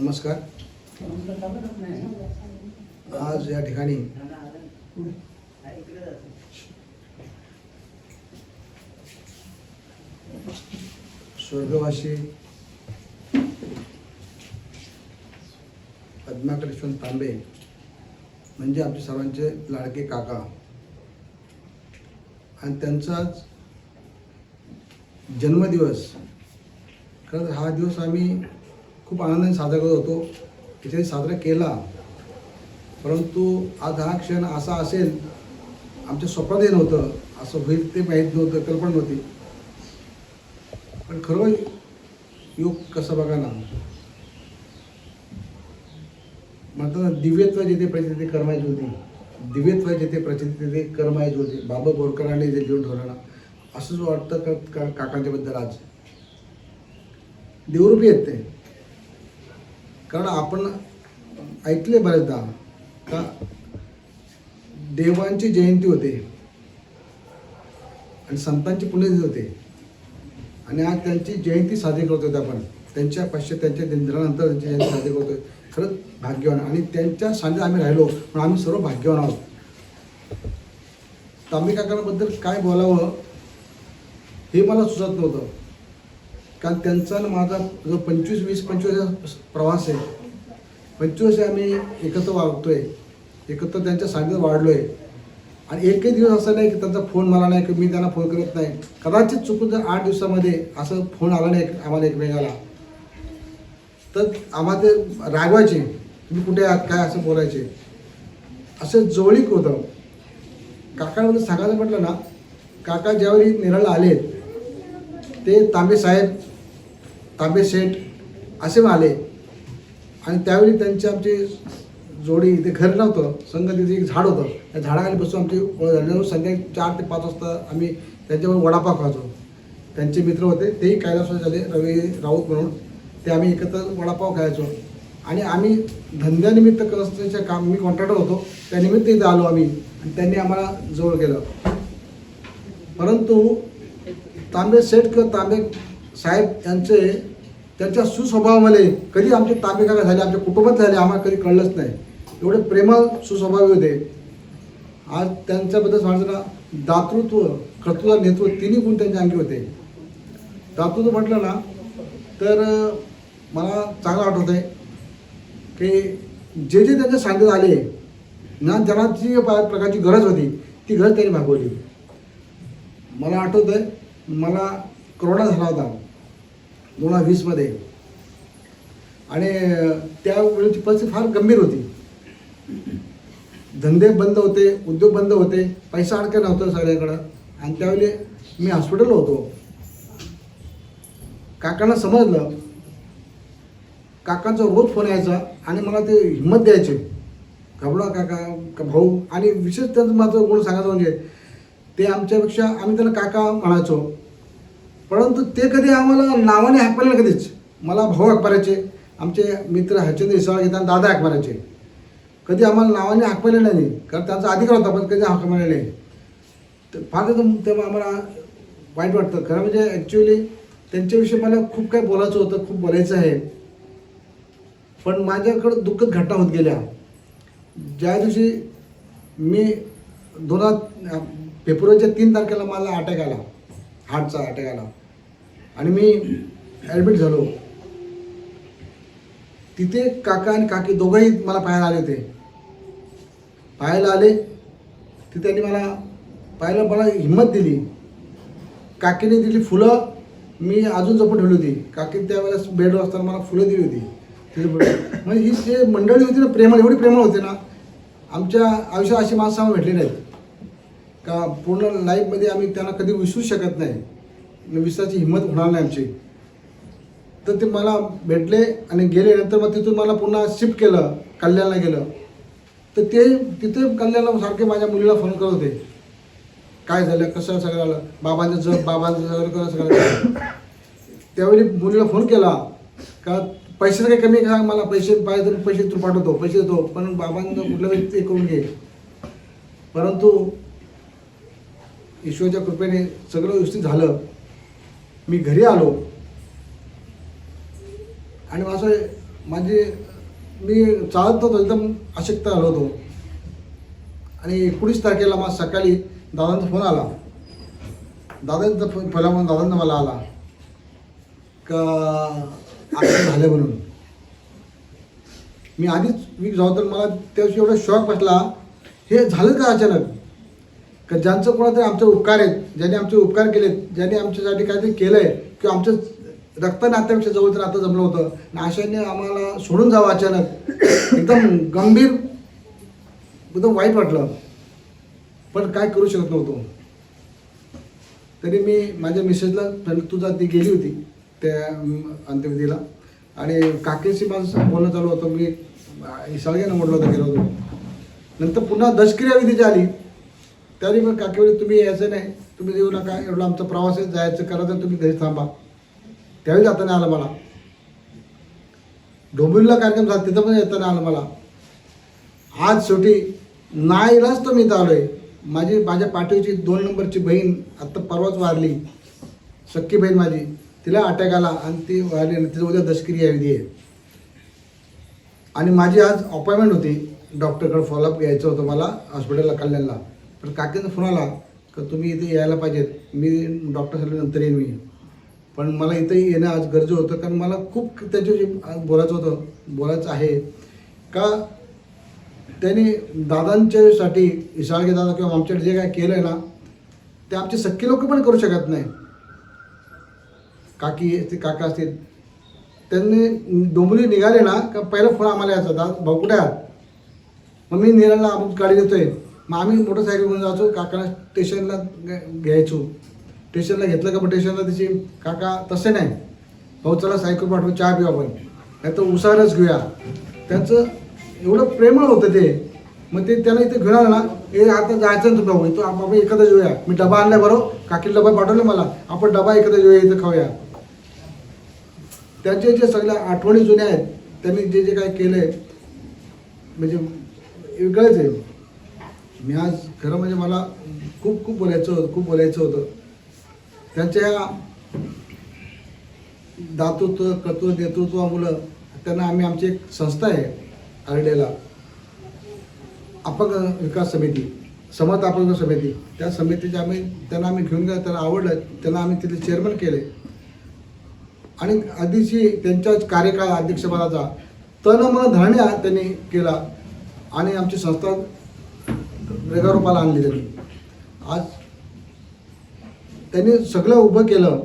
नमस्कार. आज या ठिकाणी स्वर्गवासी पद्माकर यशवंत तांबे म्हणजे आमचे सर्वांचे लाडके काका. आणि त्यांचाच जन्मदिवस. खरं हा दिवस आम्ही खूप आनंदाने साजरा करत होतो. त्याच्याने साजरा केला. परंतु आज हा क्षण असा असेल आमच्या स्वप्नातही नव्हतं. असं होईल ते माहीत नव्हतं कल्पना नव्हती. पण खरं योग कसं बघा ना. म्हणताना दिव्यत्व जिथे प्रचिती कर्मायची होती. दिव्यत्व जिथे प्रचिती तिथे कर्मायची होती. बाबा बोरकरांनी जे जीवन ठेवलं ना असंच वाटतं का काकांच्याबद्दल आज? देवरूपी आहेत ते. कारण आपण ऐकले बऱ्याचदा का देवांची जयंती होते. आणि संतांची पुण्यतिथी होते. आणि आज त्यांची जयंती साजरी होते आपण. त्यांच्या पाचशे त्यांच्या निधनानंतर त्यांची जयंती साजरी करतोय खरंच भाग्यवान. आणि त्यांच्या सान्निध्यात आम्ही राहिलो. पण आम्ही सर्व भाग्यवान आहोत. तांबे काकांबद्दल काय बोलावं हे मला सुचत नव्हतं. कारण त्यांचा आणि माझा जो पंचवीस वीस पंचवीस प्रवास आहे पंचवीस वर्ष आम्ही एकत्र वागतोय एकत्र त्यांच्या सान्निध्यात वाढलोय. आणि एकही दिवस असा नाही की त्यांचा फोन मला नाही की मी त्यांना फोन करत नाही. कदाचित चुकून जर आठ दिवसामध्ये असं फोन आला नाही आम्हाला एकमेकाला. तर आम्हाला ते रागवायचे तुम्ही कुठे आहात काय असं बोलायचे. असं जवळीक होतं. काकांमध्ये सांगायचं म्हटलं ना काका ज्यावेळी निराला आले ते तांबे साहेब तांबे शेठ असे आले. आणि त्यावेळी त्यांची आमची जोडी इथे घर नव्हतं. संघ तिथे एक झाड होतं. त्या झाडाखाली बसून आमची ओळख झाली. संध्याकाळी चार ते पाच वाजता आम्ही त्यांच्यावर वडापाव खायचो. त्यांचे मित्र होते. तेही कैलासवासी झाले. रवी राऊत म्हणून. ते आम्ही एकत्र वडापाव खायचो. आणि आम्ही धंद्यानिमित्त कसं काम मी कॉन्ट्रॅक्टर होतो. त्यानिमित्त इथं आलो आम्ही. आणि त्यांनी आम्हाला जवळ केलं. परंतु तांबे शेठ किंवा तांबे साहेब यांचे त्यांच्या सुस्वभावामध्ये कधी आमचे तांबे झाले आमच्या कुटुंबात झाले आम्हाला कधी कळलंच नाही. एवढे प्रेमळ सुस्वभावी होते. आज त्यांच्याबद्दल सांगायचं ना दातृत्व कर्तृत्व नेतृत्व तिन्ही गुण त्यांच्या अंगी होते. दातृत्व म्हटलं ना तर मला चांगलं आठवत आहे की जे जे त्यांच्या सांगण्यात आले ना त्यांना जी प्रकारची गरज होती ती गरज त्यांनी भागवली. मला आठवत आहे मला कोरोना झाला होता. दोन हजार वीसमध्ये आणि त्यावेळेची परिस्थिती फार गंभीर होती. धंदे बंद होते उद्योग बंद होते पैसा अडका नव्हता सगळ्याकडं. आणि त्यावेळी मी हॉस्पिटल होतो. काकांना समजलं. काकांचा रोज फोन यायचा आणि मला ते हिंमत द्यायचे. घबरा काका का भाऊ. आणि विशेष त्यांचं माझं गुण सांगायचं म्हणजे ते आमच्यापेक्षा आम्ही त्यांना काका म्हणायचो. परंतु ते कधी आम्हाला नावाने हाक मारले कधीच. मला भाऊ हाक आमचे मित्र हरचंद्र इसवाळ घेताना दादा हाक कधी आम्हाला नावाने हाक नाही कारण त्यांचा अधिकार होता पण कधी हाक नाही. तर फार तेव्हा आम्हाला वाईट वाटतं. खरं म्हणजे ॲक्च्युली त्यांच्याविषयी मला खूप काही बोलायचं होतं खूप बोलायचं आहे. पण माझ्याकडं दुःखद घटना होत गेल्या. ज्या दिवशी मी दोन हजार फेब्रुवारीच्या तीन तारखेला मला अटॅक आला. हार्टचा अटॅक आला. आणि मी ॲडमिट झालो. तिथे काका आणि काकी दोघंही मला पाहायला आले होते. पाहायला आले ते त्यांनी मला पाहायला मला हिंमत दिली. काकीने दिली फुलं मी अजून जपून ठेवली होती. काकी त्यावेळेस बेडवर असताना मला फुलं दिली होती. तिथे म्हणजे ही जे मंडळी होती ना प्रेमळ एवढी प्रेमळ होती ना आमच्या आयुष्यात अशी माणसं आम्हाला भेटली नाहीत. का पूर्ण लाईफमध्ये आम्ही त्यांना कधी विसरू शकत नाही. आणि हिंमत होणार नाही आमची. तर ते मला भेटले आणि गेले. नंतर मग तिथून मला पुन्हा शिफ्ट केलं कल्याणला गेलं. तर ते तिथे कल्याणला सारखे माझ्या मुलीला फोन करत होते. काय झालं? कसं सगळं आलं बाबांचं जग बाबांचं सगळं सगळं झालं. त्यावेळी मुलीला फोन केला. का पैसे काही कमी का मला. पैसे पाहिजे तर पैसे तू पाठवतो. पैसे देतो. पण बाबांना कुठलं तरी ते करून घे. परंतु ईश्वरच्या कृपेने सगळं व्यवस्थित झालं. मी घरी आलो. आणि माझं माझे मी चालत होतो एकदम अशक्त आलो होतो. आणि एकोणीस तारखेला मला सकाळी दादांचा फोन आला. दादांचा फोन पहिला म्हणून दादांना मला आला. का असं झालं म्हणून. मी आधीच मी जाऊ तर मला त्या दिवशी एवढा शॉक बसला. हे झालं का अचानक? का ज्यांचं कोणातरी आमचे उपकार आहेत ज्यांनी आमचे उपकार केलेत ज्यांनी आमच्यासाठी काहीतरी केलं आहे किंवा आमचं रक्त नात्यापेक्षा जवळचं नातं जमलं होतं आणि अशाने आम्हाला सोडून जावं अचानक. एकदम गंभीर एकदम वाईट वाटलं. पण काय करू शकत नव्हतो. तरी मी माझ्या मिसेसला तुझा ती गेली होती त्या अंत्यविधीला. आणि काकीशी माझं बोलणं चालू होतं. मी सगळ्यांना म्हटलं होतं गेलो होतो. नंतर पुन्हा दशक्रिया विधीची आली त्यावेळी पण काकावेळी तुम्ही यायचं नाही. तुम्ही देऊ नका. एवढा आमचा प्रवास आहे. जायचं तर तुम्ही घरी थांबा. त्यावेळी जाताना आलं मला. डोंबिवलीला कार्यक्रम झाला तिथं पण येताना आलं मला. आज शेवटी नाईलाच तो मी आलो आहे माझी माझ्या पाठीची दोन नंबरची बहीण आत्ता परवाच वारली. सख्खी बहीण माझी. तिला अटॅक आला आणि ती वारली आणि तिचं उद्या दशकिरी यावी आहे. आणि माझी आज अपॉइंटमेंट होती. डॉक्टरकडे फॉलोअप घ्यायचं होतं मला हॉस्पिटलला कल्याणला. पण काकींचा फोन आला का तुम्ही इथे यायला पाहिजेत. मी डॉक्टर नंतर येईन मी. पण मला इथंही येणं आज गरजेचं होतं कारण मला खूप त्याच्याशी बोलायचं होतं. बोलायचं आहे. का त्यांनी दादांच्यासाठी इशाळगे दादा किंवा आमच्याकडे जे काय केलं आहे ना ते आमचे सख्खे लोक पण करू शकत नाही. काकी ते काका असतील. त्यांनी डोंबली निघाले ना का पहिला फोन आम्हाला यायचा दादा भाऊ कुठे आहात? मग मी निराला अमुक गाडी देतोय. मग आम्ही मोटरसायकल घेऊन जायचो काकाला स्टेशनला घ्यायचो. स्टेशनला घेतलं का मग स्टेशनला त्याची काका तसे नाही. भाऊ चला सायकल पाठवू चहा पिऊ आपण. नाही तर उसारच घेऊया. त्यांचं एवढं प्रेमळ होतं ते. मग ते त्याला इथे घेणार ना हे आता जायचं ना भाऊ तो आपण एखादा जेऊया मी डबा आणला बरोबर काकी डबा पाठवले मला. आपण डबा एखादा जेऊया इथं खाऊया. त्यांचे जे सगळ्या आठवणी जुन्या आहेत त्यांनी जे जे काय केलं आहे म्हणजे वेगळंच आहे. मी आज खरं म्हणजे मला खूप खूप बोलायचं होतं खूप बोलायचं होतं. त्यांच्या या दातृत्व कर्तृत्व नेतृत्वामुळं त्यांना आम्ही आमची एक संस्था आहे आरडेला. अपंग विकास समिती समर्थ अपंग समिती. त्या समितीचे आम्ही त्यांना आम्ही घेऊन गेलो त्यांना आवडलं त्यांना आम्ही तिथे चेअरमन केले. आणि अतिशय त्यांच्या कार्यकाळ अध्यक्षपदाचा तन मन धरण्या त्यांनी केला. आणि आमची संस्था रेगारूपाला आणली त्यांनी. आज त्यांनी सगळं उभं केलं.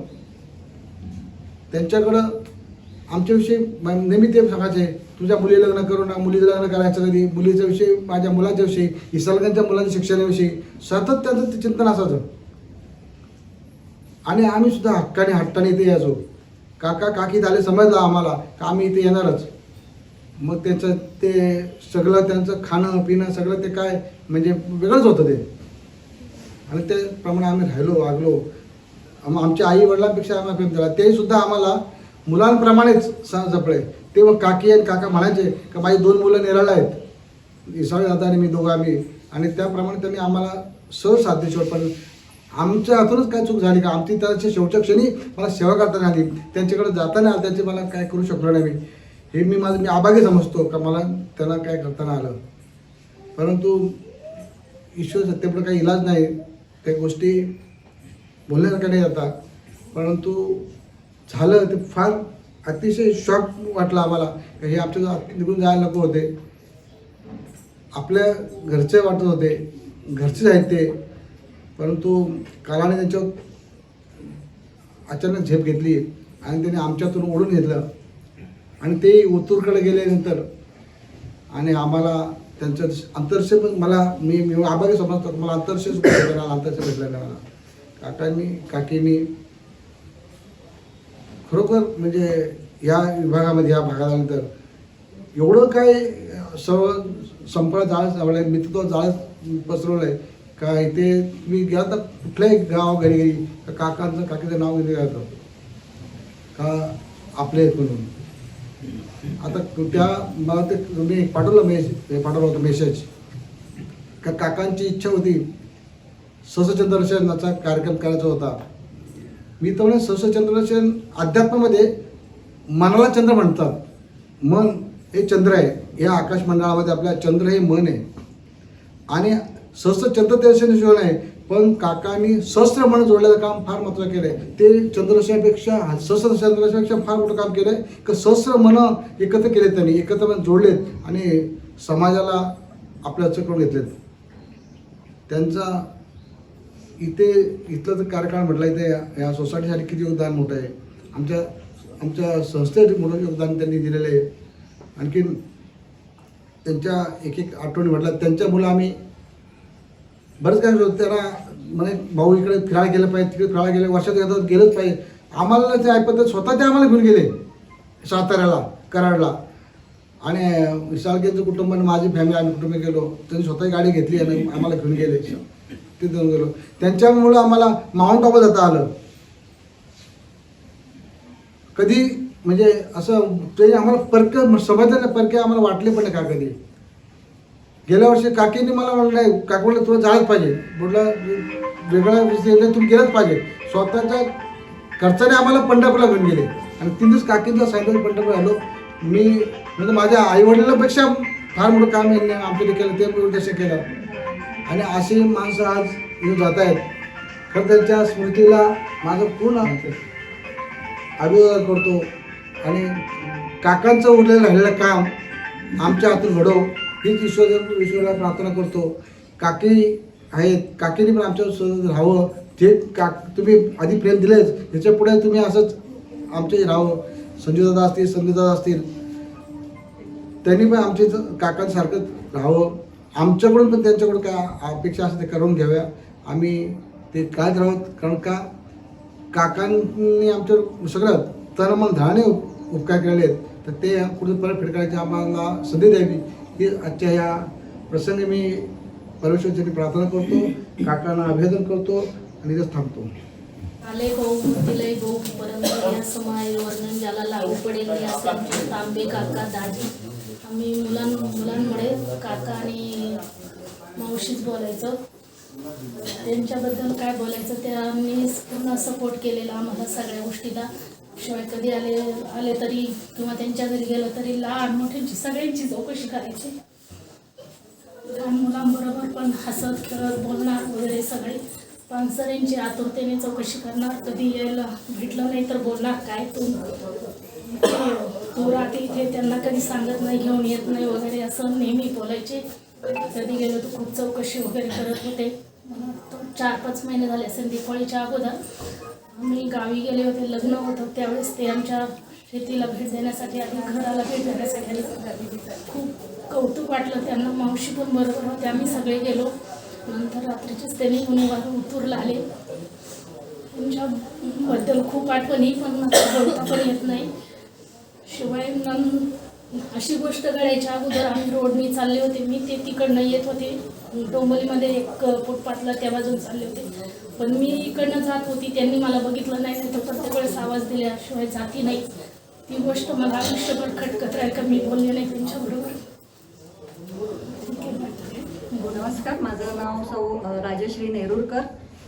त्यांच्याकडं आमच्याविषयी नेहमी ते सांगायचे तुझ्या मुली लग्न करू ना मुलीचं लग्न करायचं कधी? मुलीच्या विषयी माझ्या मुलाच्या विषयी इसालकांच्या मुलांच्या शिक्षणाविषयी. सतत त्यांचं ते चिंतन असायचं. आणि आम्ही सुद्धा हक्काने हट्टाने इथे यायचो. काका काकी झाले समजलं आम्हाला का आम्ही इथे येणारच? मग त्याचं ते सगळं त्यांचं खाणं पिणं सगळं ते काय म्हणजे वेगळंच होतं ते. आणि त्याप्रमाणे आम्ही राहिलो वागलो. आम आमच्या आई वडिलांपेक्षा आम्हाला प्रेम दिला ते सुद्धा आम्हाला मुलांप्रमाणेच स जपले ते मग काकी आणि काका म्हणायचे का माझी दोन मुलं निराळा आहेत. इसाळे दादा आणि मी दोघं आम्ही. आणि त्याप्रमाणे त्यांनी आम्हाला सहज साध्य शेवट पण आमच्या हातूनच काय चूक झाली का? आमची त्याच्या शेवटच्या क्षणी मला सेवा करताना आली. त्यांच्याकडे जाताना त्याचे मला काय करू शकलो नाही मी. हे मी माझं मी आभागी समजतो का मला त्यांना काय करताना आलं. परंतु ईश्वर सत्तेपुढे काही इलाज नाही त्या गोष्टी बोलण्यासारख्या नाही जाता परंतु झालं ते फार अतिशय शॉक वाटलं आम्हाला. का हे आमच्या निघून जायला नको होते. आपल्या घरचे वाटत होते घरचेच आहेत ते. परंतु कालाने त्यांच्यावर अचानक झेप घेतली आणि त्याने आमच्यातून ओढून घेतलं. आणि ते ओतूरकडे गेल्यानंतर आणि आम्हाला त्यांचं अंतर्शय पण मला मी मी आभारी समजतो. मला अंतर्शय सुद्धा भेटला नाही, भेटला नाही मला काकांनी काकीनी खरोखर म्हणजे या विभागामध्ये या भागानंतर आल्यानंतर एवढं काय सर्व संपळ जाळ लावलं मी तो जाळ पसरवलं आहे का इथे मी गेला तर कुठल्याही गाव घरी गेली काकांचं काकीचं नाव घेतलं जातं. का आपले म्हणून. आता त्या मला ते मी पाठवलं मेस हे पाठवलं होतं मेसेज. का काकांची इच्छा होती सहस्रचंद्रदर्शनाचा कार्यक्रम करायचा होता. मी तर म्हणे सहस्रचंद्रदर्शन अध्यात्मामध्ये मनाला चंद्र म्हणतात. मन हे चंद्र आहे. या आकाश मंडळामध्ये आपल्या चंद्र हे मन आहे. आणि सहस्त्र चंद्र शिवण आहे पण काकांनी सहस्त्र मन जोडल्याचं काम फार महत्त्व केलं आहे ते चंद्रदशापेक्षा सशस्त्र चंद्रशेपेक्षा फार मोठं काम केलं आहे का शस्त्र मन एकत्र केले त्यांनी एकत्र मन जोडलेत आणि समाजाला आपल्या करून घेतलेत. त्यांचा इथे इथलं तर कार्यकाळ म्हटलं इथे या- या सोसायटीसाठी किती योगदान मोठं आहे. आमच्या आमच्या संस्थेसाठी मोठं योगदान त्यांनी दिलेलं आहे. आणखीन त्यांच्या एक एक आठवणी म्हटलं त्यांच्या मुलं आम्ही बरंच काय होतं त्याला म्हणे भाऊ इकडे फिरायला गेलं पाहिजे तिकडे फिरायला गेलं वर्षात एकदा गेलंच पाहिजे. आम्हाला ते ऐकत स्वतः ते आम्हाला घेऊन गेले साताऱ्याला कराडला. आणि विशालकेंचं कुटुंब आणि माझी फॅमिली आम्ही कुटुंब गेलो. त्यांनी स्वतः गाडी घेतली आणि आम्हाला घेऊन गेले. ते देऊन गेलो. त्यांच्यामुळं आम्हाला माउंट आबा जाता आलं. कधी म्हणजे असं ते आम्हाला परक समजलं परके आम्हाला वाटले पण नाही का कधी. गेल्या वर्षी काकीने मला म्हणलं नाही काकी म्हणलं तुला जायला पाहिजे. म्हटलं वेगळा विषय तुम्ही गेलंच पाहिजे. स्वतःच्या खर्चाने आम्हाला पंढरपूरला घेऊन गेले. आणि तीन दिवस काकींचा सांगितलं पंढरपूर आलो. मी म्हणजे माझ्या आईवडिलांपेक्षा फार मोठं काम यांनी आमच्या केलं ते मी केलं. आणि अशी माणसं आज येऊन जात आहेत. खरं त्यांच्या स्मृतीला माझं पूर्ण अभिवादन करतो. आणि काकांचं उरलेलं राहिलेलं काम आमच्या हातून घडव. हीच ईश्वर ईश्वराला प्रार्थना करतो. काकी आहेत. काकीने पण आमच्या राहावं. ते का तुम्ही आधी प्रेम दिलेच. ह्याच्या पुढे तुम्ही असंच आमचे राहावं. संजूदादा असतील संजूदादा असतील. त्यांनी पण आमचे काकांसारखंच राहावं. आमच्याकडून पण त्यांच्याकडून काय अपेक्षा असते ते करून घ्याव्या. आम्ही ते कायच राहत कारण का? काकांनी आमच्या सगळं तर मग धाने उपकार केलेले आहेत. तर ते कुठे परत फेडकायची आम्हाला संधी द्यावी. ही आजच्या या प्रसंगी मी परमेश्वरची प्रार्थना करतो काकांना अभिवादन करतो आणि इथंच थांबतो. आले भाऊ दिलय भाऊ परंतु या समाय वर्णन ज्याला लागू पडेल या आमचे तांबे काका दाजी आम्ही मुलां मुलांमुळे काका आणि मावशीच बोलायचं. त्यांच्याबद्दल काय बोलायचं त्यांनी पूर्ण सपोर्ट केलेला आम्हाला सगळ्या गोष्टीला. शिवाय कधी आले आले तरी किंवा त्यांच्या घरी गेलो तरी लहान मोठ्यांची सगळ्यांची चौकशी करायची. लहान मुलांबरोबर पण हसत खेळत बोलणार वगैरे सगळे. पण पानसरेंची आतुरतेने चौकशी करणार कधी यायला भेटलं नाही तर बोलणार काय तू. तू राहते इथे त्यांना कधी सांगत नाही घेऊन येत नाही वगैरे असं नेहमी बोलायचे. कधी गेलो तर खूप चौकशी वगैरे करत होते. चार पाच महिने झाले असेल दिवाळीच्या अगोदर. आम्ही गावी गेले होते लग्न होतं त्यावेळेस ते आमच्या शेतीला भेट देण्यासाठी आणि घराला भेट देण्यासाठी आले खूप कौतुक वाटलं त्यांना मावशी पण बरोबर होते आम्ही सगळे गेलो. नंतर रात्रीचेच त्यांनी उन्हावर उतूरला आले. तुमच्याबद्दल खूप आठवणी पण बोलता पण येत नाही. शिवाय नं अशी गोष्ट घडायच्या अगोदर आम्ही रोडनी चालले होते. मी ते तिकडनं येत होते. डोंबोलीमध्ये एक फुटपाथला त्या बाजून चालले होते. पण मी इकडनं जात होती. त्यांनी मला बघितलं नाही. नाही तर प्रत्येक वेळेस आवाज दिल्याशिवाय जाती नाही. ती गोष्ट मला आयुष्यभर खटकत राहील का मी बोलले नाही त्यांच्याबरोबर. हो, नमस्कार. माझं नाव सौ राजश्री नेरुरकर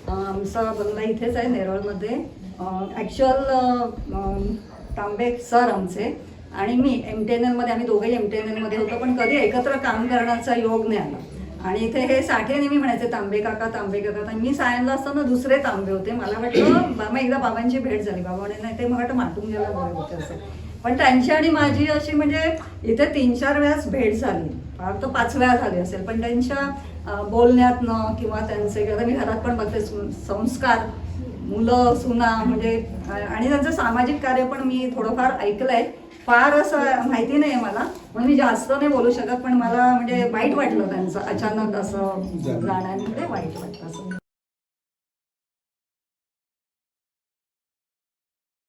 आमचा बंगला इथेच आहे नेरळमध्ये. ॲक्च्युअल तांबे सर आमचे. आणि मी एम टी एन एलमध्ये आम्ही दोघेही एम टी एन एलमध्ये होतो पण कधी एकत्र काम करण्याचा योग नाही आला आणि इथे हे साठे नेहमी म्हणायचे तांबे काका तांबे काका. तर मी सायनला असताना दुसरे तांबे होते. मला वाटलं बाबा एकदा बाबांची भेट झाली. बाबा म्हणे नाही ते मला वाटतं माटून गेला बरे होते असं. पण त्यांची आणि माझी अशी म्हणजे इथे तीन चार वेळाच भेट झाली. फार तर पाच वेळा झाली असेल पण त्यांच्या अं, बोलण्यातनं किंवा त्यांचे किंवा मी घरात पण बघते संस्कार मुलं सुना म्हणजे आणि त्यांचं सामाजिक कार्य पण मी थोडंफार ऐकलंय. फार असं माहिती नाही मला. म्हणून मी जास्त नाही बोलू शकत पण मला म्हणजे वाईट वाटलं त्यांचं. अचानक असं जाण्यामुळे वाईट वाटलं असं.